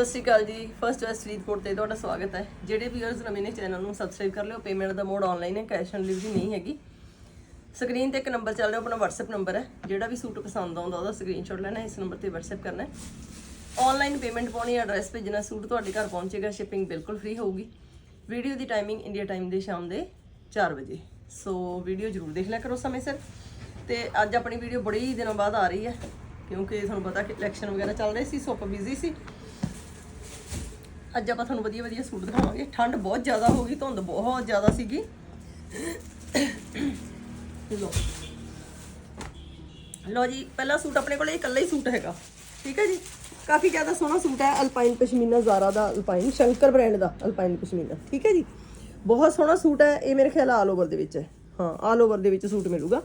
ਸਤਿ ਸ਼੍ਰੀ ਅਕਾਲ ਜੀ। First West Faridkot ਤੇ ਤੁਹਾਡਾ ਸਵਾਗਤ ਹੈ। ਜਿਹੜੇ ਵੀਅਰਸ ਨਵੇਂ ਨੇ ਚੈਨਲ ਨੂੰ ਸਬਸਕ੍ਰਾਈਬ ਕਰ ਲਿਓ। ਪੇਮੈਂਟ ਦਾ ਮੋਡ ਆਨਲਾਈਨ ਹੈ ਕੈਸ਼ ਔਨ ਡਿਲੀਵਰੀ ਨਹੀਂ ਹੈਗੀ। ਸਕਰੀਨ ਤੇ ਇੱਕ ਨੰਬਰ ਚੱਲ ਰਿਹਾ, ਆਪਣਾ WhatsApp ਨੰਬਰ ਹੈ। ਜਿਹੜਾ ਵੀ ਸੂਟ ਪਸੰਦ ਆਉਂਦਾ, ਉਹਦਾ ਸਕਰੀਨਸ਼ਾਟ ਲੈਣਾ ਇਸ ਨੰਬਰ ਤੇ WhatsApp ਕਰਨਾ ਹੈ। ਆਨਲਾਈਨ ਪੇਮੈਂਟ ਪਾਉਣੀ ਹੈ ਐਡਰੈਸ ਭੇਜਣਾ ਸੂਟ ਤੁਹਾਡੇ ਘਰ ਪਹੁੰਚੇਗਾ ਸ਼ਿਪਿੰਗ ਬਿਲਕੁਲ ਫ੍ਰੀ ਹੋਊਗੀ। ਵੀਡੀਓ ਦੀ ਟਾਈਮਿੰਗ ਇੰਡੀਆ ਟਾਈਮ ਦੇ ਸ਼ਾਮ ਦੇ 4 ਵਜੇ। ਸੋ ਵੀਡੀਓ ਜ਼ਰੂਰ ਦੇਖ ਲਿਆ ਕਰੋ ਸਮੇਂ ਸਿਰ। ਤੇ ਅੱਜ ਆਪਣੀ ਵੀਡੀਓ ਬੜੀ ਹੀ ਦਿਨਾਂ ਬਾਅਦ ਆ ਰਹੀ ਹੈ, ਕਿਉਂਕਿ ਤੁਹਾਨੂੰ ਪਤਾ ਕਿ ਇਲੈਕਸ਼ਨ ਵਗੈਰਾ ਚੱਲ ਰਹੇ ਸੀ ਸੋ ਆਪਾਂ ਬਿਜ਼ੀ ਸੀ। ਅੱਜ ਆਪਾਂ ਤੁਹਾਨੂੰ ਵਧੀਆ ਵਧੀਆ ਸੂਟ ਦਿਖਾਵਾਂਗੇ। ਠੰਡ ਬਹੁਤ ਜ਼ਿਆਦਾ ਹੋ ਗਈ ਧੁੰਦ ਬਹੁਤ ਜ਼ਿਆਦਾ ਸੀਗੀ। ਲੋ ਲੋ ਜੀ ਪਹਿਲਾ ਸੂਟ ਆਪਣੇ ਕੋਲੇ ਇਕੱਲਾ ਹੀ ਸੂਟ ਹੈਗਾ। ਠੀਕ ਹੈ ਜੀ? ਕਾਫੀ ਜ਼ਿਆਦਾ ਸੋਹਣਾ ਸੂਟ ਹੈ ਅਲਪਾਈਨ ਪਸ਼ਮੀਨਾ ਜ਼ਾਰਾ ਦਾ ਅਲਪਾਈਨ ਸ਼ੰਕਰ ਬ੍ਰਾਂਡ ਦਾ ਅਲਪਾਈਨ ਪਸ਼ਮੀਨਾ। ਠੀਕ ਹੈ ਜੀ? ਬਹੁਤ ਸੋਹਣਾ ਸੂਟ ਹੈ ਇਹ ਮੇਰੇ ਖਿਆਲ ਆਲ ਓਵਰ ਦੇ ਵਿੱਚ ਹੈ। ਹਾਂ ਆਲ ਓਵਰ ਦੇ ਵਿੱਚ ਸੂਟ ਮਿਲੂਗਾ।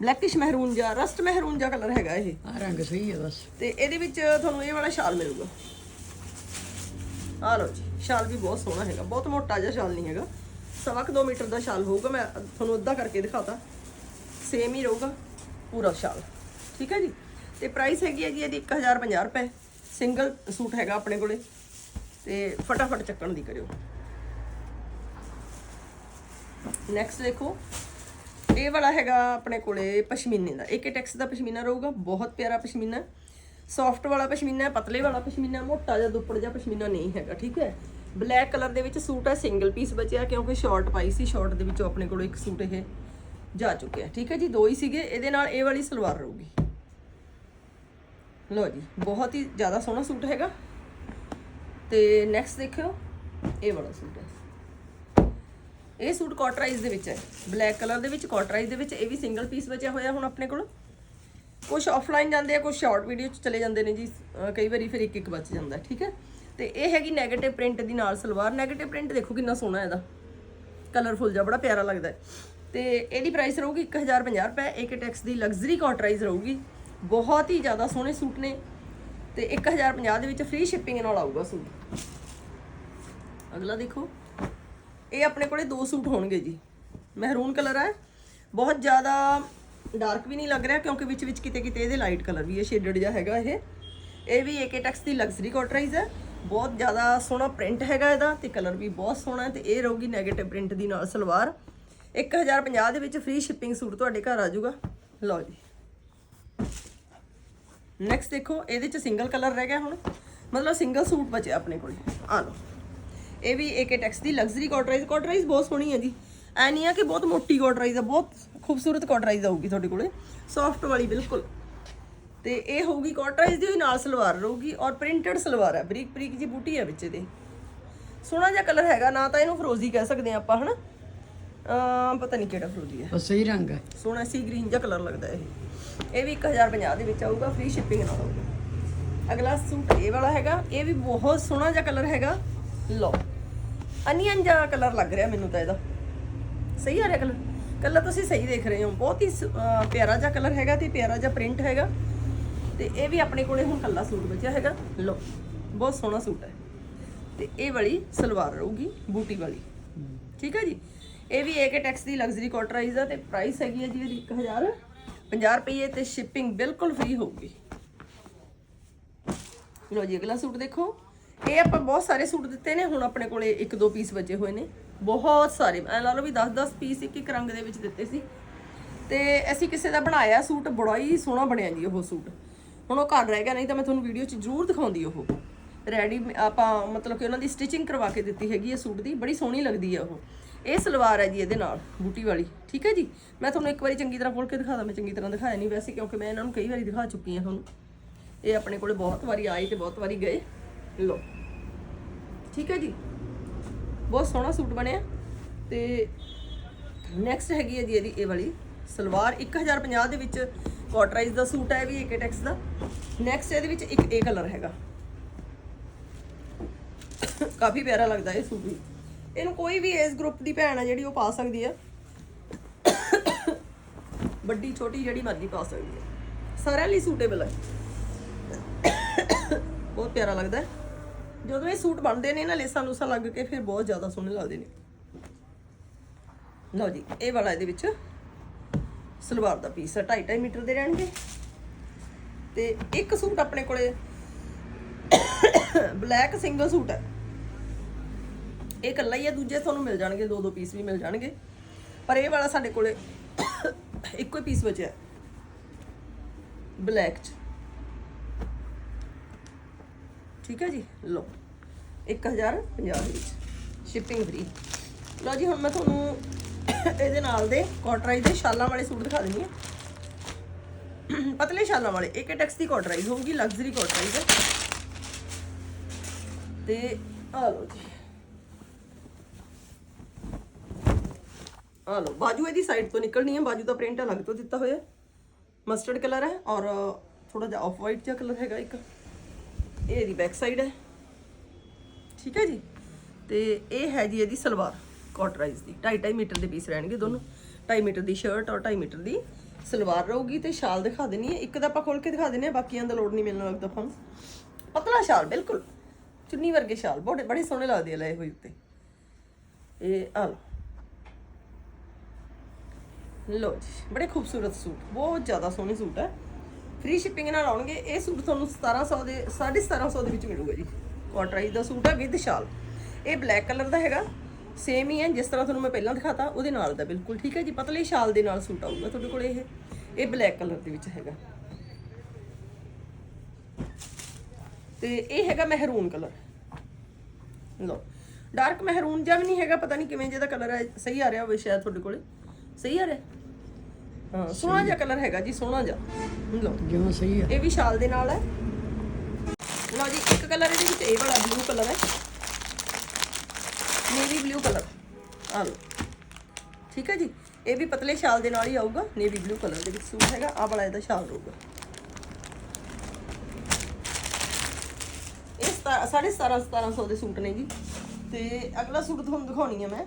ਬਲੈਕਿਸ਼ ਮਹਿਰੂਨ ਜਾਂ ਰਸਟ ਮਹਿਰੂਨ ਜਾਂ ਕਲਰ ਹੈਗਾ ਇਹ। ਆ ਰੰਗ ਸਹੀ ਹੈ ਬਸ। ਤੇ ਇਹਦੇ ਵਿੱਚ ਤੁਹਾਨੂੰ ਇਹ ਵਾਲਾ ਸ਼ਾਲ ਮਿਲੂਗਾ। ਆ ਲਓ ਜੀ ਸ਼ਾਲ ਵੀ ਬਹੁਤ ਸੋਹਣਾ ਹੈਗਾ, ਬਹੁਤ ਮੋਟਾ ਜਿਹਾ ਸ਼ਾਲ ਨਹੀਂ ਹੈਗਾ। ਸਵਾ ਕੁ ਦੋ ਮੀਟਰ ਦਾ ਸ਼ਾਲ ਹੋਊਗਾ, ਮੈਂ ਤੁਹਾਨੂੰ ਅੱਧਾ ਕਰਕੇ ਦਿਖਾਤਾ। ਸੇਮ ਹੀ ਰਹੂਗਾ, ਪੂਰਾ ਸ਼ਾਲ ਠੀਕ ਹੈ ਜੀ? ਤੇ ਪ੍ਰਾਈਸ ਹੈਗੀ ਹੈ ਜੀ ਇਹਦੀ 1050 ਰੁਪਏ। ਸਿੰਗਲ ਸੂਟ ਹੈਗਾ ਆਪਣੇ ਕੋਲੇ, ਤੇ ਫਟਾਫਟ ਚੱਕਣ ਦੀ ਕਰਿਓ। ਨੈਕਸਟ ਦੇਖੋ, ਇਹ ਵਾਲਾ ਹੈਗਾ ਆਪਣੇ ਕੋਲੇ ਪਸ਼ਮੀਨੇ ਦਾ। ਇੱਕ ਟੈਕਸ ਦਾ ਪਸ਼ਮੀਨਾ ਰਹੂਗਾ, ਬਹੁਤ ਪਿਆਰਾ ਪਸ਼ਮੀਨਾ। ਸੌਫਟ ਵਾਲਾ ਪਸ਼ਮੀਨਾ, ਪਤਲੇ ਵਾਲਾ ਪਸ਼ਮੀਨਾ, ਮੋਟਾ ਜਿਹਾ ਦੁੱਪੜ ਜਿਹਾ ਪਸ਼ਮੀਨਾ ਨਹੀਂ ਹੈਗਾ, ਠੀਕ ਹੈ? ਬਲੈਕ ਕਲਰ ਦੇ ਵਿੱਚ ਸੂਟ ਹੈ ਸਿੰਗਲ ਪੀਸ ਬਚਿਆ ਕਿਉਂਕਿ ਸ਼ਾਰਟ ਪਾਈ ਸੀ ਸ਼ਾਰਟ ਦੇ ਵਿੱਚੋਂ ਆਪਣੇ ਕੋਲ ਇੱਕ ਸੂਟ ਇਹ ਜਾ ਚੁੱਕਿਆ ਠੀਕ ਹੈ ਜੀ? ਦੋ ਹੀ ਸੀਗੇ, ਇਹਦੇ ਨਾਲ ਇਹ ਵਾਲੀ ਸਲਵਾਰ ਰਹੂਗੀ। ਲਓ ਜੀ, ਬਹੁਤ ਹੀ ਜ਼ਿਆਦਾ ਸੋਹਣਾ ਸੂਟ ਹੈਗਾ। ਤੇ ਨੈਕਸਟ ਦੇਖਿਓ, ਇਹ ਵਾਲਾ ਸੂਟ ਹੈ। ਇਹ ਸੂਟ ਕਾਟਰਾਈਜ਼ ਦੇ ਵਿੱਚ ਹੈ। ਬਲੈਕ ਕਲਰ ਦੇ ਵਿੱਚ ਕਾਟਰਾਈਜ਼ ਦੇ ਵਿੱਚ ਇਹ ਵੀ ਸਿੰਗਲ ਪੀਸ ਬਚਿਆ ਹੋਇਆ ਹੁਣ ਆਪਣੇ ਕੋਲ। ਕੁਝ ਆਫਲਾਈਨ ਜਾਂਦੇ ਆ ਕੁਝ ਸ਼ਾਰਟ ਵੀਡੀਓ ਚ ਚਲੇ ਜਾਂਦੇ ਨੇ ਜੀ ਕਈ ਵਾਰੀ ਫਿਰ ਇੱਕ ਇੱਕ ਬਚ ਜਾਂਦਾ, ਠੀਕ ਹੈ? ਤੇ ਇਹ ਹੈਗੀ 네ਗੇਟਿਵ ਪ੍ਰਿੰਟ ਦੀ ਨਾਲ ਸਲਵਾਰ। 네ਗੇਟਿਵ ਪ੍ਰਿੰਟ ਦੇਖੋ ਕਿੰਨਾ ਸੋਹਣਾ ਇਹਦਾ। ਕਲਰਫੁਲ ਜਿਹਾ, ਬੜਾ ਪਿਆਰਾ ਲੱਗਦਾ ਹੈ। ਤੇ ਇਹਦੀ ਪ੍ਰਾਈਸ ਰਹੂਗੀ 1050 ਰੁਪਏ। ਏਕੇ ਟੈਕਸ ਦੀ ਲਗਜ਼ਰੀ ਕਾਟਰਾਈਜ਼ ਰਹੂਗੀ। ਬਹੁਤ ਹੀ ਜ਼ਿਆਦਾ ਸੋਹਣੇ ਸੂਟ ਨੇ। ਤੇ 1050 ਦੇ ਵਿੱਚ ਫ੍ਰੀ ਸ਼ਿਪਿੰਗ ਨਾਲ ਆਊਗਾ ਸੂਟ। ਅਗਲਾ ਦੇਖੋ। ਇਹ ਆਪਣੇ ਕੋਲੇ ਦੋ ਸੂਟ ਹੋਣਗੇ ਜੀ। ਮਹਿਰੂਨ ਕਲਰ ਹੈ ਬਹੁਤ ਜ਼ਿਆਦਾ ਡਾਰਕ ਵੀ ਨਹੀਂ ਲੱਗ ਰਿਹਾ ਕਿਉਂਕਿ ਵਿੱਚ ਵਿੱਚ ਕਿਤੇ ਕਿਤੇ ਇਹਦੇ ਲਾਈਟ ਕਲਰ ਵੀ ਹੈ ਸ਼ੇਡਡ ਜਿਹਾ ਹੈਗਾ ਇਹ। ਇਹ ਵੀ ਏਕੇ ਟੈਕਸ ਦੀ ਲਗਜ਼ਰੀ ਕੋਟਰਾਈਜ਼ ਹੈ ਬਹੁਤ ਜ਼ਿਆਦਾ ਸੋਹਣਾ ਪ੍ਰਿੰਟ ਹੈਗਾ ਇਹਦਾ ਤੇ ਕਲਰ ਵੀ ਬਹੁਤ ਸੋਹਣਾ ਹੈ ਤੇ ਇਹ ਰਹੂਗੀ 네ਗੇਟਿਵ ਪ੍ਰਿੰਟ ਦੀ ਨਾਲ ਸਲਵਾਰ। 1050 ਦੇ ਵਿੱਚ ਫ੍ਰੀ ਸ਼ਿਪਿੰਗ ਸੂਟ ਤੁਹਾਡੇ ਘਰ ਆ ਜਾਊਗਾ। ਲਓ ਜੀ। ਨੈਕਸਟ ਦੇਖੋ, ਇਹਦੇ ਚ ਸਿੰਗਲ ਕਲਰ ਰਹਿ ਗਿਆ ਹੁਣ। ਮਤਲਬ ਸਿੰਗਲ ਸੂਟ ਬਚਿਆ ਆਪਣੇ ਕੋਲ। ਆ ਲਓ। ਇਹ ਵੀ ਏਕੇ ਟੈਕਸ ਦੀ ਲਗਜ਼ਰੀ ਕੋਟਰਾਈਜ਼ ਕੋਟਰਾਈਜ਼ ਬਹੁਤ ਸੋਹਣੀ ਹੈ ਜੀ। ਐ ਨਹੀਂ ਆ ਕਿ ਬਹੁਤ ਮੋਟੀ ਕਾਟਰਾਈਜ਼ ਆ ਬਹੁਤ ਖੂਬਸੂਰਤ ਕਾਟਰਾਈਜ਼ ਆਊਗੀ ਤੁਹਾਡੇ ਕੋਲੇ। ਸੌਫਟ ਵਾਲੀ ਬਿਲਕੁਲ। ਤੇ ਇਹ ਹੋਊਗੀ ਕਾਟਰਾਈਜ਼ ਦੀ ਨਾਲ ਸਲਵਾਰ ਰਹੂਗੀ ਔਰ ਪ੍ਰਿੰਟਡ ਸਲਵਾਰ ਹੈ ਬਰੀਕ ਬਰੀਕ ਜੀ ਬੂਟੀ ਹੈ ਵਿੱਚ ਇਹਦੇ। ਸੋਹਣਾ ਜਿਹਾ ਕਲਰ ਹੈਗਾ ਨਾ ਤਾਂ ਇਹਨੂੰ ਫਰੋਜ਼ੀ ਕਹਿ ਸਕਦੇ ਆ ਆਪਾਂ ਹਨਾ? ਅਮ ਪਤਾ ਨਹੀਂ ਕਿਹੜਾ ਫਰੋਜ਼ੀ ਹੈ ਬਸ ਸਹੀ ਰੰਗ ਹੈ ਸੋਹਣਾ ਸੀ ਗ੍ਰੀਨ ਜਿਹਾ ਕਲਰ ਲੱਗਦਾ ਇਹ। ਇਹ ਵੀ 1050 ਦੇ ਵਿੱਚ ਆਊਗਾ ਫ੍ਰੀ ਸ਼ਿਪਿੰਗ ਨਾਲ ਆਊਗਾ। ਅਗਲਾ ਸੂਟ ਇਹ ਵਾਲਾ ਹੈਗਾ ਇਹ ਵੀ ਬਹੁਤ ਸੋਹਣਾ ਜਿਹਾ ਕਲਰ ਹੈਗਾ। ਲਓ ਅਨੀਅਨ ਜਿਹਾ ਕਲਰ ਲੱਗ ਰਿਹਾ ਮੈਨੂੰ ਤਾਂ ਇਹਦਾ। ਸਹੀ ਆ ਰਿਹਾ ਕਲਰ ਕਲਰ ਤੁਸੀਂ ਸਹੀ ਦੇਖ ਰਹੇ ਹੋ। ਬਹੁਤ ਹੀ ਪਿਆਰਾ ਜਿਹਾ ਕਲਰ ਹੈਗਾ ਤੇ ਪਿਆਰਾ ਜਿਹਾ ਪ੍ਰਿੰਟ ਹੈਗਾ। ਤੇ ਇਹ ਵੀ ਆਪਣੇ ਕੋਲੇ ਹੁਣ ਕੱਲਾ ਸੂਟ ਬਚਿਆ ਹੈਗਾ। ਲਓ, ਬਹੁਤ ਸੋਹਣਾ ਸੂਟ ਹੈ। ਤੇ ਇਹ ਵਾਲੀ ਸਲਵਾਰ ਰਹੂਗੀ, ਬੂਟੀ ਵਾਲੀ। ਠੀਕ ਹੈ ਜੀ? ਇਹ ਵੀ ਏਕੇ ਟੈਕਸ ਦੀ ਲਗਜ਼ਰੀ ਕੋਟਰਾਈਜ਼ ਆ ਤੇ ਪ੍ਰਾਈਸ ਹੈਗੀ ਹੈ ਜੀ ਇਹਦੀ 1000 50 ਰੁਪਏ ਤੇ ਸ਼ਿਪਿੰਗ ਬਿਲਕੁਲ ਫ੍ਰੀ ਹੋਊਗੀ। ਲੋ ਜੀ, ਅਗਲਾ ਸੂਟ ਦੇਖੋ। ਇਹ ਆਪਾਂ ਬਹੁਤ ਸਾਰੇ ਸੂਟ ਦਿੱਤੇ ਨੇ, ਹੁਣ ਆਪਣੇ ਕੋਲੇ ਇੱਕ ਦੋ ਪੀਸ ਬਚੇ ਹੋਏ ਨੇ। ਬਹੁਤ ਸਾਰੇ, ਐ ਲਾ ਲਓ ਵੀ 10-10 ਪੀਸ ਇੱਕ ਇੱਕ ਰੰਗ ਦੇ ਵਿੱਚ ਦਿੱਤੇ ਸੀ। ਤੇ ਅਸੀਂ ਕਿਸੇ ਦਾ ਬਣਾਇਆ ਸੂਟ, ਬੜਾ ਹੀ ਸੋਹਣਾ ਬਣਿਆ ਜੀ ਉਹ ਸੂਟ। ਹੁਣ ਉਹ ਘਰ ਰਹਿ ਗਿਆ, ਨਹੀਂ ਤਾਂ ਮੈਂ ਤੁਹਾਨੂੰ ਵੀਡੀਓ 'ਚ ਜ਼ਰੂਰ ਦਿਖਾਉਂਦੀ ਉਹ। ਰੈਡੀ ਆਪਾਂ ਮਤਲਬ ਕਿ ਉਹਨਾਂ ਦੀ ਸਟਿਚਿੰਗ ਕਰਵਾ ਕੇ ਦਿੱਤੀ ਹੈਗੀ ਇਹ ਸੂਟ ਦੀ, ਬੜੀ ਸੋਹਣੀ ਲੱਗਦੀ ਹੈ ਉਹ। ਇਹ ਸਲਵਾਰ ਹੈ ਜੀ ਇਹਦੇ ਨਾਲ, ਬੂਟੀ ਵਾਲੀ, ਠੀਕ ਹੈ ਜੀ? ਮੈਂ ਤੁਹਾਨੂੰ ਇੱਕ ਵਾਰੀ ਚੰਗੀ ਤਰ੍ਹਾਂ ਖੋਲ ਕੇ ਦਿਖਾਦਾ ਮੈਂ ਚੰਗੀ ਤਰ੍ਹਾਂ ਦਿਖਾਇਆ ਨਹੀਂ ਵੈਸੇ, ਕਿਉਂਕਿ ਮੈਂ ਇਹਨਾਂ ਨੂੰ ਕਈ ਵਾਰੀ ਦਿਖਾ ਚੁੱਕੀ ਹਾਂ ਤੁਹਾਨੂੰ ਇਹ ਆਪਣੇ ਕੋਲੇ ਬਹੁਤ ਵਾਰੀ ਆਏ ਤੇ ਬਹੁਤ ਵਾਰੀ ਗਏ। ਲੋ ਠੀਕ ਹੈ ਜੀ? ਬਹੁਤ ਸੋਹਣਾ ਸੂਟ ਬਣਿਆ ਤੇ ਨੈਕਸਟ ਹੈਗੀ ਹੈ ਜੀ ਇਹਦੀ ਇਹ ਵਾਲੀ, ਸਲਵਾਰ 1050 ਦੇ ਵਿੱਚ ਕਾਟਰਾਈਜ਼ ਦਾ ਸੂਟ ਹੈ ਇਹ ਵੀ ਏਕੇ ਟੈਕਸ ਦਾ। ਨੈਕਸਟ ਇਹਦੇ ਵਿੱਚ ਇੱਕ ਇਹ ਕਲਰ ਹੈਗਾ। ਕਾਫੀ ਪਿਆਰਾ ਲੱਗਦਾ ਇਹ ਸੂਟ ਵੀ। ਇਹਨੂੰ ਕੋਈ ਵੀ ਏਜ ਗਰੁੱਪ ਦੀ ਭੈਣ ਆ ਜਿਹੜੀ ਉਹ ਪਾ ਸਕਦੀ ਹੈ ਵੱਡੀ, ਛੋਟੀ ਜਿਹੜੀ ਮਰਜ਼ੀ ਪਾ ਸਕਦੀ ਹੈ ਸਾਰਿਆਂ ਲਈ ਸੂਟੇਬਲ ਹੈ ਬਹੁਤ ਪਿਆਰਾ ਲੱਗਦਾ। ਹੈ ਜਦੋਂ ਇਹ ਸੂਟ ਬਣਦੇ ਨੇ ਨਾ ਲੇਸਾਂ ਲੂਸਾਂ ਲੱਗ ਕੇ, ਫਿਰ ਬਹੁਤ ਜ਼ਿਆਦਾ ਸੋਹਣੇ ਲੱਗਦੇ ਨੇ। ਲਓ ਜੀ, ਇਹ ਵਾਲਾ ਇਹਦੇ ਵਿੱਚ ਸਲਵਾਰ ਦਾ ਪੀਸ ਹੈ 2.5 ਮੀਟਰ ਦੇ ਰਹਿਣਗੇ। ਤੇ ਇੱਕ ਸੂਟ ਆਪਣੇ ਕੋਲੇ ਬਲੈਕ ਸਿੰਗਲ ਸੂਟ ਹੈ। ਇਹ ਇਕੱਲਾ ਹੀ ਹੈ ਦੂਜੇ ਤੁਹਾਨੂੰ ਮਿਲ ਜਾਣਗੇ ਦੋ ਦੋ ਪੀਸ ਵੀ ਮਿਲ ਜਾਣਗੇ। ਪਰ ਇਹ ਵਾਲਾ ਸਾਡੇ ਕੋਲੇ ਇੱਕੋ ਹੀ ਪੀਸ ਬਚਿਆ। ਬਲੈਕ ਚ। ਠੀਕ ਹੈ ਜੀ? ਲਓ 1050 ਦੇ ਵਿੱਚ ਸ਼ਿਪਿੰਗ ਫ੍ਰੀ ਲਓ ਜੀ, ਹੁਣ ਮੈਂ ਤੁਹਾਨੂੰ ਇਹਦੇ ਨਾਲ ਦੇ ਕਾਟਰਾਈਜ਼ ਦੇ ਸ਼ਾਲਾਂ ਵਾਲੇ ਸੂਟ ਦਿਖਾ ਦਿੰਦੀ ਹਾਂ। ਪਤਲੇ ਸ਼ਾਲਾਂ ਵਾਲੇ, ਇੱਕ ਟੈਕਸ ਦੀ ਕਾਟਰਾਈਜ਼ ਹੋਊਗੀ ਲਗਜ਼ਰੀ ਕਾਟਰਾਈਜ਼ ਹੈ। ਤੇ ਆ ਲਓ ਜੀ। ਆ ਲਓ, ਬਾਜੂ ਇਹਦੀ ਸਾਈਡ ਤੋਂ ਨਿਕਲਣੀ ਹੈ, ਬਾਜੂ ਦਾ ਪ੍ਰਿੰਟ ਅਲੱਗ ਤੋਂ ਦਿੱਤਾ ਹੋਇਆ ਮਸਟਰਡ ਕਲਰ ਹੈ ਔਰ ਥੋੜਾ ਜਿਹਾ ਆਫ ਵਾਈਟ ਜਿਹਾ ਕਲਰ ਹੈਗਾ ਇੱਕ। ਇਹ ਇਹਦੀ ਬੈਕ ਸਾਈਡ ਹੈ। ਠੀਕ ਹੈ ਜੀ? ਤੇ ਇਹ ਹੈ ਜੀ ਇਹਦੀ ਸਲਵਾਰ ਕਾਟਰਾਈਜ਼ ਦੀ। 2.5 ਮੀਟਰ ਦੇ ਪੀਸ ਰਹਿਣਗੇ ਦੋਨੋਂ। 2.5 ਮੀਟਰ ਦੀ ਸ਼ਰਟ ਔਰ 2.5 ਮੀਟਰ ਦੀ ਸਲਵਾਰ ਰਹੂਗੀ ਤੇ ਸ਼ਾਲ ਦਿਖਾ ਦੇਣੀ ਹੈ। ਇੱਕ ਤਾਂ ਆਪਾਂ ਖੋਲ ਕੇ ਦਿਖਾ ਦਿੰਨੇ ਆ ਬਾਕੀਆਂ ਦਾ ਲੋੜ ਨਹੀਂ ਮਿਲਣਾ ਲੱਗਦਾ ਆਪਾਂ ਪਤਲਾ ਸ਼ਾਲ, ਬਿਲਕੁਲ। ਚੁੰਨੀ ਵਰਗੇ ਸ਼ਾਲ, ਬੜੇ ਬੜੇ ਸੋਹਣੇ ਲੱਗਦੇ ਆ ਲਏ ਹੋਏ ਉੱਤੇ। ਇਹ ਆ ਲਓ। ਲੋ ਜੀ, ਬੜੇ ਖੂਬਸੂਰਤ ਸੂਟ, ਬਹੁਤ ਜ਼ਿਆਦਾ ਸੋਹਣੇ ਸੂਟ ਹੈ। ਫ੍ਰੀ ਸ਼ਿਪਿੰਗ ਨਾਲ ਆਉਣਗੇ, ਇਹ ਸੂਟ ਤੁਹਾਨੂੰ 1700 ਦੇ 1750 ਦੇ ਵਿੱਚ ਮਿਲੂਗਾ ਜੀ। ਕਾਟਰਾਈਜ਼ ਦਾ ਸੂਟ ਹੈ ਵਿਦ ਸ਼ਾਲ ਇਹ ਬਲੈਕ ਕਲਰ ਦਾ ਹੈਗਾ। ਸੇਮ ਹੀ ਹੈ, ਜਿਸ ਤਰ੍ਹਾਂ ਤੁਹਾਨੂੰ ਮੈਂ ਪਹਿਲਾਂ ਦਿਖਾਤਾ, ਉਹਦੇ ਨਾਲ ਦਾ ਬਿਲਕੁਲ ਠੀਕ ਹੈ ਜੀ। ਪਤਲੇ ਸ਼ਾਲ ਦੇ ਨਾਲ ਸੂਟ ਆਊਗਾ ਤੁਹਾਡੇ ਕੋਲ ਇਹ। ਇਹ ਬਲੈਕ ਕਲਰ ਦੇ ਵਿੱਚ ਹੈਗਾ। ਤੇ ਇਹ ਹੈਗਾ ਮਹਿਰੂਨ ਕਲਰ ਲੋ ਡਾਰਕ ਮਹਿਰੂਨ ਜਿਹਾ ਵੀ ਨਹੀਂ ਹੈਗਾ, ਪਤਾ ਨਹੀਂ ਕਿਵੇਂ ਜਿਹਦਾ ਕਲਰ ਹੈ ਸਹੀ ਆ ਰਿਹਾ ਹੋਵੇ ਸ਼ਾਇਦ ਤੁਹਾਡੇ ਕੋਲੇ। ਸਹੀ ਆ ਰਿਹਾ? ਹਾਂ ਸੋਹਣਾ ਜਿਹਾ ਕਲਰ ਹੈਗਾ ਜੀ ਸੋਹਣਾ ਜਿਹਾ। ਲੋ ਜਿਵੇਂ ਸਹੀ ਹੈ? ਇਹ ਵੀ ਸ਼ਾਲ ਦੇ ਨਾਲ ਹੈ। ਲਓ ਜੀ ਇੱਕ ਕਲਰ ਇਹਦੇ ਵਿੱਚ ਇਹ ਵਾਲਾ ਬਲੂ ਕਲਰ ਹੈ। Navy blue colour. ਆ ਲਓ। ਠੀਕ ਹੈ ਜੀ? ਇਹ ਵੀ ਪਤਲੇ ਸ਼ਾਲ ਦੇ ਨਾਲ ਹੀ ਆਊਗਾ। ਨੇਵੀ ਬਲੂ ਕਲਰ ਦੇ ਵਿੱਚ ਸੂਟ ਹੈਗਾ। ਆ ਵਾਲਾ ਇਹਦਾ ਸ਼ਾਲ ਰਹੂਗਾ। ਇਹ ਸਤਾ- ਸਾਢੇ 17 1700 ਦੇ ਸੂਟ ਨੇ ਜੀ। ਤੇ ਅਗਲਾ ਸੂਟ ਤੁਹਾਨੂੰ ਦਿਖਾਉਣੀ ਹੈ ਮੈਂ।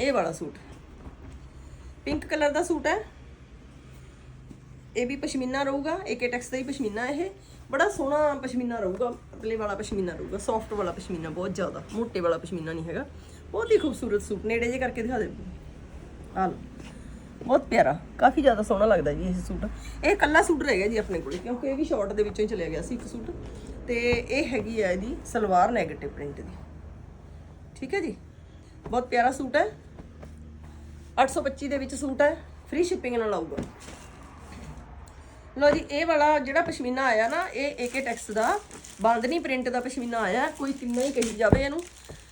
ਇਹ ਵਾਲਾ ਸੂਟ। ਪਿੰਕ ਕਲਰ ਦਾ ਸੂਟ ਹੈ। ਇਹ ਵੀ ਪਸ਼ਮੀਨਾ ਰਹੂਗਾ ਏਕੇ ਟੈਕਸ ਦਾ ਹੀ ਪਸ਼ਮੀਨਾ ਇਹ। ਬੜਾ ਸੋਹਣਾ ਪਸ਼ਮੀਨਾ ਰਹੂਗਾ, ਪਤਲੇ ਵਾਲਾ ਪਸ਼ਮੀਨਾ ਰਹੂਗਾ ਸੌਫਟ ਵਾਲਾ ਪਸ਼ਮੀਨਾ ਬਹੁਤ ਜ਼ਿਆਦਾ, ਮੋਟੇ ਵਾਲਾ ਪਸ਼ਮੀਨਾ ਨਹੀਂ ਹੈਗਾ। ਬਹੁਤ ਹੀ ਖੂਬਸੂਰਤ ਸੂਟ, ਨੇੜੇ ਜੇ ਕਰਕੇ ਦਿਖਾ ਦੇ। ਆ ਲਓ। ਬਹੁਤ ਪਿਆਰਾ, ਕਾਫੀ ਜ਼ਿਆਦਾ ਸੋਹਣਾ ਲੱਗਦਾ ਜੀ ਇਹ ਸੂਟ। ਇਹ ਕੱਲਾ ਸੂਟ ਰਹਿ ਗਿਆ ਜੀ ਆਪਣੇ ਕੋਲੇ, ਕਿਉਂਕਿ ਇਹ ਵੀ ਸ਼ਾਰਟ ਦੇ ਵਿੱਚੋਂ ਹੀ ਚਲਿਆ ਗਿਆ ਸੀ ਇੱਕ ਸੂਟ। ਤੇ ਇਹ ਹੈਗੀ ਹੈ ਇਹਦੀ ਸਲਵਾਰ 네ਗੇਟਿਵ ਪ੍ਰਿੰਟ ਦੀ। ਠੀਕ ਹੈ ਜੀ? ਬਹੁਤ ਪਿਆਰਾ ਸੂਟ ਹੈ। 825 ਦੇ ਵਿੱਚ ਸੂਟ ਹੈ ਫ੍ਰੀ ਸ਼ਿਪਿੰਗ ਨਾਲ ਆਊਗਾ। ਲੋ ਜੀ, ਇਹ ਵਾਲਾ ਜਿਹੜਾ ਪਸ਼ਮੀਨਾ ਆਇਆ ਨਾ, ਇਹ ਏਕੇ ਟੈਕਸ ਦਾ, ਬਾਂਦਨੀ ਪ੍ਰਿੰਟ ਦਾ ਪਸ਼ਮੀਨਾ ਆਇਆ, ਕੋਈ ਕਿੰਨਾ ਹੀ ਕਹੀ ਜਾਵੇ ਇਹਨੂੰ।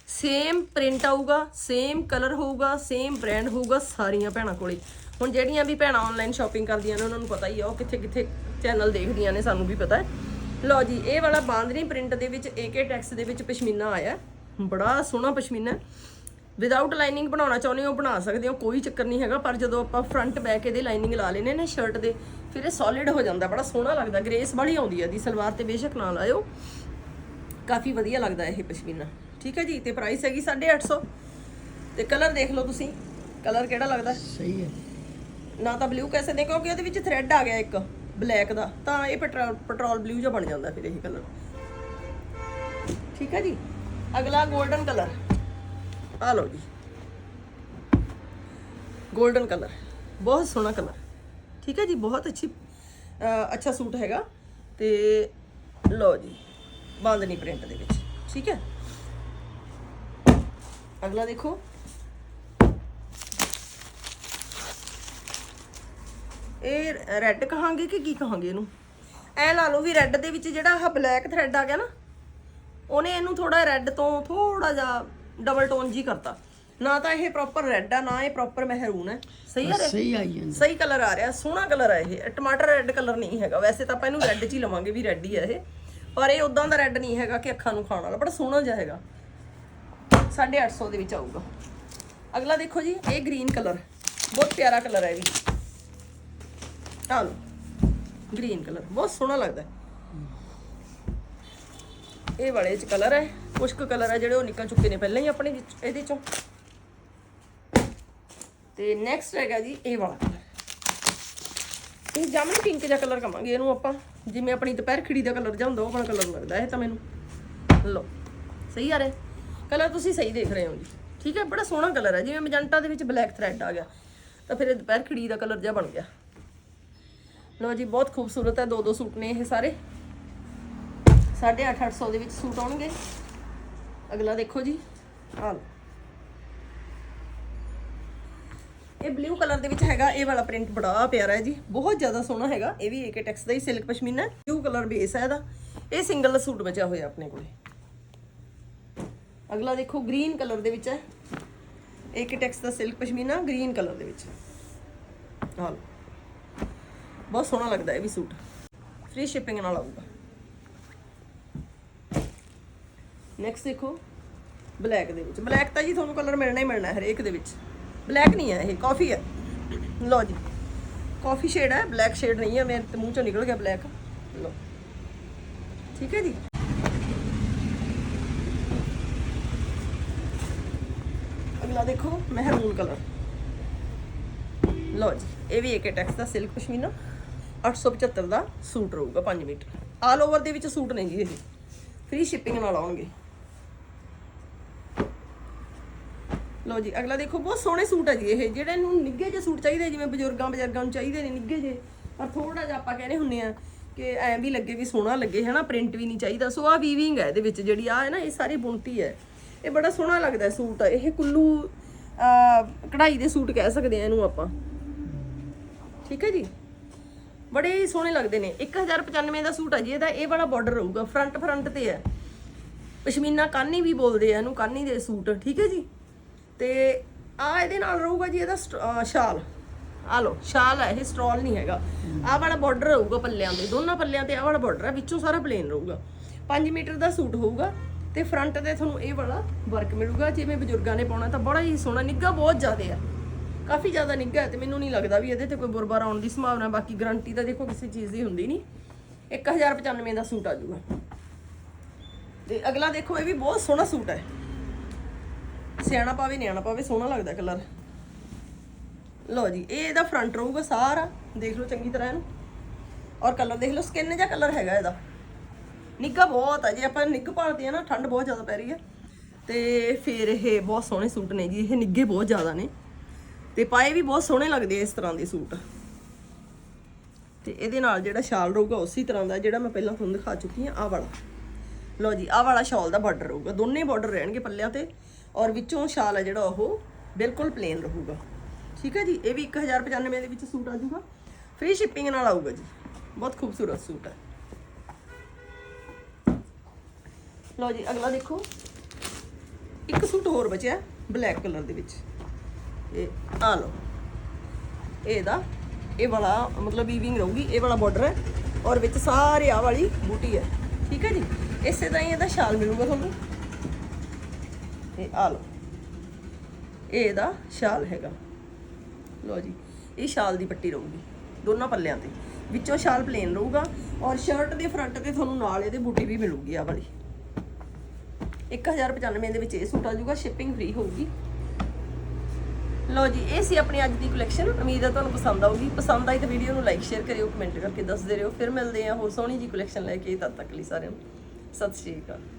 ਸੇਮ ਪ੍ਰਿੰਟ ਆਊਗਾ ਸੇਮ ਕਲਰ ਹੋਊਗਾ ਸੇਮ ਬ੍ਰਾਂਡ ਹੋਊਗਾ ਸਾਰੀਆਂ ਭੈਣਾਂ ਕੋਲੇ। ਹੁਣ ਜਿਹੜੀਆਂ ਵੀ ਭੈਣਾਂ ਆਨਲਾਈਨ ਸ਼ਾਪਿੰਗ ਕਰਦੀਆਂ ਨੇ, ਉਹਨਾਂ ਨੂੰ ਪਤਾ ਹੀ ਆ, ਉਹ ਕਿੱਥੇ ਕਿੱਥੇ ਚੈਨਲ ਦੇਖਦੀਆਂ ਨੇ, ਸਾਨੂੰ ਵੀ ਪਤਾ ਹੈ। ਲਓ ਜੀ, ਇਹ ਵਾਲਾ ਬਾਂਦਨੀ ਪ੍ਰਿੰਟ ਦੇ ਵਿੱਚ ਏਕੇ ਟੈਕਸ ਦੇ ਵਿੱਚ ਪਸ਼ਮੀਨਾ ਆਇਆ। ਬੜਾ ਸੋਹਣਾ ਪਸ਼ਮੀਨਾ ਵਿਦਆਊਟ ਲਾਈਨਿੰਗ ਬਣਾਉਣਾ ਚਾਹੁੰਦੇ ਹੋ ਬਣਾ ਸਕਦੇ ਹੋ ਕੋਈ ਚੱਕਰ ਨਹੀਂ ਹੈਗਾ ਪਰ ਜਦੋਂ ਆਪਾਂ ਫਰੰਟ ਬੈਕ ਇਹਦੇ ਲਾਈਨਿੰਗ ਲਾ ਲੈਨੇ ਨੇ ਸ਼ਰਟ ਦੇ ਫਿਰ ਇਹ ਸੋਲਿਡ ਹੋ ਜਾਂਦਾ ਬੜਾ ਸੋਹਣਾ ਲੱਗਦਾ ਗ੍ਰੇਸ ਬੜੀ ਆਉਂਦੀ ਹੈ ਦੀ ਸਲਵਾਰ ਤੇ ਬੇਸ਼ੱਕ ਨਾ ਲਾਇਓ। ਕਾਫੀ ਵਧੀਆ ਲੱਗਦਾ ਇਹ ਪਸ਼ਮੀਨਾ ਠੀਕ ਹੈ ਜੀ? ਤੇ ਪ੍ਰਾਈਸ ਹੈਗੀ 850 ਤੇ ਕਲਰ ਦੇਖ ਲਓ ਤੁਸੀਂ ਕਲਰ ਕਿਹੜਾ ਲੱਗਦਾ? ਸਹੀ ਹੈ। ਨਾ ਤਾਂ ਬਲੂ ਕਹਿ ਸਕਦੇ ਕਿਉਂਕਿ ਇਹਦੇ ਵਿੱਚ ਥ੍ਰੈਡ ਆ ਗਿਆ ਇੱਕ ਬਲੈਕ ਦਾ ਤਾਂ ਇਹ ਪੈਟਰੋਲ ਪੈਟਰੋਲ ਬਲੂ ਜਿਹਾ ਬਣ ਜਾਂਦਾ ਫਿਰ ਇਹ ਕਲਰ ਠੀਕ ਹੈ ਜੀ? ਅਗਲਾ 골ਡਨ ਕਲਰ ਆ ਲਓ ਜੀ। 골ਡਨ ਕਲਰ ਬਹੁਤ ਸੋਹਣਾ ਕਲਰ ਠੀਕ ਹੈ ਜੀ, ਬਹੁਤ ਅੱਛੀ ਅੱਛਾ ਸੂਟ ਹੈਗਾ। ਤੇ ਲਓ ਜੀ, ਬਾਂਦਨੀ ਪ੍ਰਿੰਟ ਦੇ ਵਿੱਚ। ਠੀਕ ਹੈ। ਅਗਲਾ ਦੇਖੋ। ਇਹ ਰੈੱਡ ਕਹਾਂਗੇ ਕਿ ਕੀ ਕਹਾਂਗੇ ਇਹਨੂੰ? ਐ ਲਾ ਲਓ ਵੀ ਰੈੱਡ ਦੇ ਵਿੱਚ ਜਿਹੜਾ ਆਹ ਬਲੈਕ ਥ੍ਰੈਡ ਆ ਗਿਆ ਨਾ, ਉਹਨੇ ਇਹਨੂੰ ਥੋੜਾ ਰੈੱਡ ਤੋਂ ਥੋੜਾ ਜਿਹਾ ਡਬਲ ਟੋਨ ਜੀ ਕਰਤਾ। ਨਾ ਤਾਂ ਇਹ ਪ੍ਰੋਪਰ ਰੈੱਡ ਆ ਨਾ ਇਹ ਪ੍ਰੋਪਰ ਮਹਿਰੂਨ ਹੈ ਸਹੀ ਆ ਸਹੀ ਆਈ ਜਾਂਦਾ। ਸਹੀ ਕਲਰ ਆ ਰਿਹਾ ਸੋਹਣਾ ਕਲਰ ਆ ਇਹ। ਟਮਾਟਰ ਰੈੱਡ ਕਲਰ ਨਹੀਂ ਹੈਗਾ। ਵੈਸੇ ਤਾਂ ਆਪਾਂ ਇਹਨੂੰ ਰੈੱਡ 'ਚ ਹੀ ਲਵਾਂਗੇ ਵੀ ਰੈੱਡ ਹੀ ਆ ਇਹ। ਪਰ ਇਹ ਉਦਾਂ ਦਾ ਰੈੱਡ ਨਹੀਂ ਹੈਗਾ ਕਿ ਅੱਖਾਂ ਨੂੰ ਖਾਣ ਵਾਲਾ ਬੜਾ ਸੋਹਣਾ ਜਿਹਾ ਹੈਗਾ। 850 ਦੇ ਵਿੱਚ ਆਊਗਾ। ਅਗਲਾ ਦੇਖੋ ਜੀ ਇਹ ਗ੍ਰੀਨ ਕਲਰ ਬਹੁਤ ਪਿਆਰਾ ਕਲਰ ਹੈ ਇਹ ਵੀ। ਆ ਲਓ ਗ੍ਰੀਨ ਕਲਰ ਬਹੁਤ ਸੋਹਣਾ ਲੱਗਦਾ। ਹੈ। ਇਹ ਵਾਲੇ ਚ ਕਲਰ ਹੈ। ਕੁਝ ਕੁ ਕਲਰ ਹੈ ਜਿਹੜੇ ਉਹ ਨਿਕਲ ਚੁੱਕੇ ਨੇ ਪਹਿਲਾਂ ਹੀ ਆਪਣੇ ਇਹਦੇ ਚੋਂ। ਤੇ ਨੈਕਸਟ ਹੈਗਾ ਜੀ ਇਹ ਵਾਲਾ ਕਲਰ ਇਹ ਜਾਮਨੀ ਪਿੰਕ ਜਿਹਾ ਕਲਰ ਕਵਾਂਗੇ ਇਹਨੂੰ ਆਪਾਂ। ਜਿਵੇਂ ਆਪਣੀ ਦੁਪਹਿਰ ਖਿੜੀ ਦਾ ਕਲਰ ਜਾਂ ਹੁੰਦਾ, ਉਹ ਆਪਣਾ ਕਲਰ ਲੱਗਦਾ ਇਹ ਤਾਂ ਮੈਨੂੰ। ਲਓ, ਸਹੀ ਆ ਰਿਹਾ? ਕਲਰ ਤੁਸੀਂ ਸਹੀ ਦੇਖ ਰਹੇ ਹੋ ਜੀ। ਠੀਕ ਹੈ, ਬੜਾ ਸੋਹਣਾ ਕਲਰ ਹੈ। ਜਿਵੇਂ ਮੈਜੈਂਟਾ ਦੇ ਵਿੱਚ ਬਲੈਕ ਥ੍ਰੈਡ ਆ ਗਿਆ, ਤਾਂ ਫਿਰ ਇਹ ਦੁਪਹਿਰ ਖਿੜੀ ਦਾ ਕਲਰ ਜਿਹਾ ਬਣ ਗਿਆ। ਲਓ ਜੀ, ਬਹੁਤ ਖੂਬਸੂਰਤ ਹੈ ਦੋ ਦੋ ਸੂਟ ਨੇ ਇਹ ਸਾਰੇ। 8.5 800 ਦੇ ਵਿੱਚ ਸੂਟ ਆਉਣਗੇ। ਅਗਲਾ ਦੇਖੋ ਜੀ। ਆਹ ਇਹ ਬਲੂ ਕਲਰ ਦੇ ਵਿੱਚ ਹੈਗਾ, ਇਹ ਵਾਲਾ ਪ੍ਰਿੰਟ ਬੜਾ ਪਿਆਰਾ ਹੈ ਜੀ। ਬਹੁਤ ਜ਼ਿਆਦਾ ਸੋਹਣਾ ਹੈਗਾ। ਇਹ ਵੀ ਏਕੇ ਟੈਕਸ ਦਾ ਹੀ ਸਿਲਕ ਪਸ਼ਮੀਨਾ ਹੈ। ਬਲੂ ਕਲਰ ਬੇਸ ਹੈ ਇਹਦਾ। ਇਹ ਸਿੰਗਲ ਸੂਟ ਬਚਿਆ ਹੋਇਆ ਆਪਣੇ ਕੋਲੇ। ਅਗਲਾ ਦੇਖੋ ਗ੍ਰੀਨ ਕਲਰ ਦੇ ਵਿੱਚ ਹੈ। ਏਕੇ ਟੈਕਸ ਦਾ ਸਿਲਕ ਪਸ਼ਮੀਨਾ ਗ੍ਰੀਨ ਕਲਰ ਦੇ ਵਿੱਚ। ਆਹ ਬਹੁਤ ਸੋਹਣਾ ਲੱਗਦਾ ਇਹ ਵੀ ਸੂਟ। ਫ੍ਰੀ ਸ਼ਿਪਿੰਗ ਨਾਲ ਆਊਗਾ। ਨੈਕਸਟ ਦੇਖੋ ਬਲੈਕ ਦੇ ਵਿੱਚ। ਬਲੈਕ ਤਾਂ ਜੀ ਤੁਹਾਨੂੰ ਕਲਰ ਮਿਲਣਾ ਹੀ ਮਿਲਣਾ ਹਰੇਕ ਦੇ ਵਿੱਚ। ਬਲੈਕ ਨਹੀਂ ਹੈ ਇਹ ਕਾਫੀ ਹੈ। ਲਓ ਜੀ ਕਾਫੀ ਸ਼ੇਡ ਹੈ ਬਲੈਕ ਸ਼ੇਡ ਨਹੀਂ ਹੈ ਮੇਰੇ ਤੇ ਮੂੰਹ ਚੋਂ ਨਿਕਲ ਗਿਆ ਬਲੈਕ ਲਓ। ਠੀਕ ਹੈ ਜੀ? ਅਗਲਾ ਦੇਖੋ, ਮਹਿਰੂਨ ਕਲਰ ਲਓ ਜੀ, ਇਹ ਵੀ ਇੱਕ ਟੈਕਸ ਦਾ ਸਿਲਕ ਪਸ਼ਮੀਨਾ। 875 ਦਾ ਸੂਟ ਰਹੂਗਾ 5 ਮੀਟਰ। ਆਲ ਓਵਰ ਦੇ ਵਿੱਚ ਸੂਟ ਨੇ ਜੀ ਇਹ। ਫ੍ਰੀ ਸ਼ਿਪਿੰਗ ਨਾਲ ਆਉਣਗੇ। ਲੋ ਜੀ, ਅਗਲਾ ਦੇਖੋ, ਬਹੁਤ ਸੋਹਣੇ ਸੂਟ ਹੈ ਜੀ ਇਹ। ਜਿਹੜੇ ਨੂੰ ਨਿੱਗੇ ਜਿਹੇ ਸੂਟ ਚਾਹੀਦੇ, ਜਿਵੇਂ ਬਜ਼ੁਰਗਾਂ ਬਜ਼ੁਰਗਾਂ ਨੂੰ ਚਾਹੀਦੇ ਨੇ ਨਿੱਗੇ ਜਿਹੇ। ਪਰ ਥੋੜਾ ਜਿਹਾ ਆਪਾਂ ਕਹਿੰਦੇ ਹੁੰਨੇ ਆ ਕਿ ਐਂ ਵੀ ਲੱਗੇ ਵੀ ਸੋਹਣਾ ਲੱਗੇ, ਹਨਾ? ਪ੍ਰਿੰਟ ਵੀ ਨਹੀਂ ਚਾਹੀਦਾ। ਸੋ ਆ ਵੀਵਿੰਗ ਹੈ ਇਹਦੇ ਵਿੱਚ ਜਿਹੜੀ ਆ ਹੈ ਨਾ, ਇਹ ਸਾਰੀ ਬੁਣਤੀ ਹੈ। ਇਹ ਬੜਾ ਸੋਹਣਾ ਲੱਗਦਾ ਸੂਟ। ਇਹ ਕੁੱਲੂ ਕਢਾਈ ਦੇ ਸੂਟ ਕਹਿ ਸਕਦੇ ਆ ਇਹਨੂੰ ਆਪਾਂ। ਠੀਕ ਹੈ ਜੀ? ਬੜੇ ਸੋਹਣੇ ਲੱਗਦੇ ਨੇ। 1095 ਦਾ ਸੂਟ ਆ ਜੀ ਇਹਦਾ। ਇਹ ਵਾਲਾ ਬਾਰਡਰ ਰਹੂਗਾ। ਫਰੰਟ ਫਰੰਟ ਤੇ ਹੈ। ਪਸ਼ਮੀਨਾ ਕਾਨੀ ਵੀ ਬੋਲਦੇ ਆ ਇਹਨੂੰ, ਕਾਨੀ ਦੇ ਸੂਟ। ਠੀਕ ਹੈ ਜੀ? ਤੇ ਆ ਇਹਦੇ ਨਾਲ ਰਹੂਗਾ ਜੀ ਇਹਦਾ ਸ਼ਾਲ ਆ ਲੋ ਸ਼ਾਲ ਹੈ ਇਹ ਸਟਰੋਲ ਨਹੀਂ ਹੈਗਾ। ਆਹ ਵਾਲਾ ਬਾਰਡਰ ਰਹੂਗਾ ਪੱਲਿਆਂ ਦੇ ਦੋਨਾਂ ਪੱਲਿਆਂ ਤੇ ਆਹ ਵਾਲਾ ਬਾਰਡਰ ਹੈ ਵਿੱਚੋਂ ਸਾਰਾ ਪਲੇਨ ਰਹੂਗਾ। 5 ਮੀਟਰ ਦਾ ਸੂਟ ਹੋਊਗਾ ਤੇ ਫਰੰਟ ਤੇ ਤੁਹਾਨੂੰ ਇਹ ਵਾਲਾ ਵਰਕ ਮਿਲੂਗਾ। ਜਿਵੇਂ ਬਜ਼ੁਰਗਾਂ ਨੇ ਪਾਉਣਾ ਤਾਂ ਬੜਾ ਹੀ ਸੋਹਣਾ ਨਿੱਘਾ ਬਹੁਤ ਜ਼ਿਆਦਾ ਆ। ਕਾਫੀ ਜ਼ਿਆਦਾ ਨਿੱਘਾ ਹੈ ਤੇ ਮੈਨੂੰ ਨਹੀਂ ਲੱਗਦਾ ਵੀ ਇਹਦੇ ਤੇ ਕੋਈ ਬੁਰਬਾਰ ਆਉਣ ਦੀ ਸੰਭਾਵਨਾ ਬਾਕੀ ਗਾਰੰਟੀ ਤਾਂ ਦੇਖੋ ਕਿਸੇ ਚੀਜ਼ ਦੀ ਹੁੰਦੀ ਨਹੀਂ। 1095 ਦਾ ਸੂਟ ਆ ਜਾਊਗਾ। ਤੇ ਅਗਲਾ ਦੇਖੋ ਇਹ ਵੀ ਬਹੁਤ ਸੋਹਣਾ ਸੂਟ ਹੈ। ਸਿਆਣਾ ਪਾਵੇ, ਨਿਆਣਾ ਪਾਵੇ, ਸੋਹਣਾ ਲੱਗਦਾ ਕਲਰ ਲਓ ਜੀ, ਇਹ ਇਹਦਾ ਫਰੰਟ ਰਹੂਗਾ ਸਾਰਾ। ਦੇਖ ਲਓ ਚੰਗੀ ਤਰ੍ਹਾਂ ਇਹਨੂੰ। ਔਰ ਕਲਰ ਦੇਖ ਲਓ ਸਕਿਨ ਜਿਹਾ ਕਲਰ ਹੈਗਾ ਇਹਦਾ। ਨਿੱਘਾ ਬਹੁਤ ਆ ਜੇ, ਆਪਾਂ ਨਿੱਘ ਭਾਲਦੇ ਆ ਨਾ, ਠੰਡ ਬਹੁਤ ਜ਼ਿਆਦਾ ਪੈ ਰਹੀ ਹੈ ਤੇ ਫਿਰ ਇਹ ਬਹੁਤ ਸੋਹਣੇ ਸੂਟ ਨੇ ਜੀ, ਇਹ ਨਿੱਘੇ ਬਹੁਤ ਜ਼ਿਆਦਾ ਨੇ। ਤੇ ਪਾਏ ਵੀ ਬਹੁਤ ਸੋਹਣੇ ਲੱਗਦੇ ਆ ਇਸ ਤਰ੍ਹਾਂ ਦੇ ਸੂਟ। ਤੇ ਇਹਦੇ ਨਾਲ ਜਿਹੜਾ ਸ਼ਾਲ ਰਹੂਗਾ, ਉਸੇ ਤਰ੍ਹਾਂ ਦਾ ਜਿਹੜਾ ਮੈਂ ਪਹਿਲਾਂ ਤੁਹਾਨੂੰ ਦਿਖਾ ਚੁੱਕੀ ਹਾਂ, ਆਹ ਵਾਲਾ। ਲਓ ਜੀ, ਆਹ ਵਾਲਾ ਸ਼ਾਲ ਦਾ ਬਾਰਡਰ ਰਹੂਗਾ। ਦੋਨੇ ਬਾਰਡਰ ਰਹਿਣਗੇ ਪੱਲਿਆਂ ਤੇ। ਔਰ ਵਿੱਚੋਂ ਸ਼ਾਲ ਹੈ ਜਿਹੜਾ ਉਹ ਬਿਲਕੁਲ ਪਲੇਨ ਰਹੂਗਾ। ਠੀਕ ਹੈ ਜੀ? ਇਹ ਵੀ 1095 ਦੇ ਵਿੱਚ ਸੂਟ ਆ ਜਾਊਗਾ ਫ੍ਰੀ ਸ਼ਿਪਿੰਗ ਨਾਲ ਆਊਗਾ ਜੀ। ਬਹੁਤ ਖੂਬਸੂਰਤ ਸੂਟ ਹੈ। ਲਓ ਜੀ, ਅਗਲਾ ਦੇਖੋ। ਇੱਕ ਸੂਟ ਹੋਰ ਬਚਿਆ ਬਲੈਕ ਕਲਰ ਦੇ ਵਿੱਚ। ਇਹ ਆ ਲਓ। ਇਹਦਾ ਇਹ ਵਾਲਾ ਮਤਲਬ ਵੀਵਿੰਗ ਰਹੂਗੀ, ਇਹ ਵਾਲਾ ਬਾਰਡਰ ਹੈ। ਔਰ ਵਿੱਚ ਸਾਰੇ ਆ ਵਾਲੀ ਬੂਟੀ ਹੈ। ਠੀਕ ਹੈ ਜੀ? ਇਸੇ ਤਰ੍ਹਾਂ ਹੀ ਇਹਦਾ ਸ਼ਾਲ ਮਿਲੂਗਾ ਤੁਹਾਨੂੰ। ਇਹ ਆ ਲਓ। ਇਹ ਇਹਦਾ ਸ਼ਾਲ ਹੈਗਾ। ਲਓ ਜੀ, ਇਹ ਸ਼ਾਲ ਦੀ ਪੱਟੀ ਰਹੂਗੀ, ਦੋਨਾਂ ਪੱਲਿਆਂ ਤੇ। ਵਿੱਚੋਂ ਸ਼ਾਲ ਪਲੇਨ ਰਹੂਗਾ ਔਰ ਸ਼ਰਟ ਦੇ ਫਰੰਟ ਤੇ ਤੁਹਾਨੂੰ ਨਾਲ ਇਹਦੇ ਬੂਟੀ ਵੀ ਮਿਲੂਗੀ ਆ ਵਾਲੀ। 1095 ਦੇ ਵਿੱਚ ਇਹ ਸੂਟ ਆ ਜਾਊਗਾ ਸ਼ਿਪਿੰਗ ਫ੍ਰੀ ਹੋਊਗੀ। ਲਓ ਜੀ, ਇਹ ਸੀ ਆਪਣੀ ਅੱਜ ਦੀ ਕਲੈਕਸ਼ਨ ਉਮੀਦ ਹੈ ਤੁਹਾਨੂੰ ਪਸੰਦ ਆਊਗੀ। ਪਸੰਦ ਆਈ ਤਾਂ ਵੀਡੀਓ ਨੂੰ ਲਾਈਕ ਸ਼ੇਅਰ ਕਰਿਓ ਕਮੈਂਟ ਕਰਕੇ ਦੱਸਦੇ ਰਹੋ। ਫਿਰ ਮਿਲਦੇ ਹਾਂ ਹੋਰ ਸੋਹਣੀ ਜੀ ਕਲੈਕਸ਼ਨ ਲੈ ਕੇ। ਤਦ ਤੱਕ ਲਈ ਸਾਰਿਆਂ ਨੂੰ ਸਤਿ ਸ਼੍ਰੀ ਅਕਾਲ।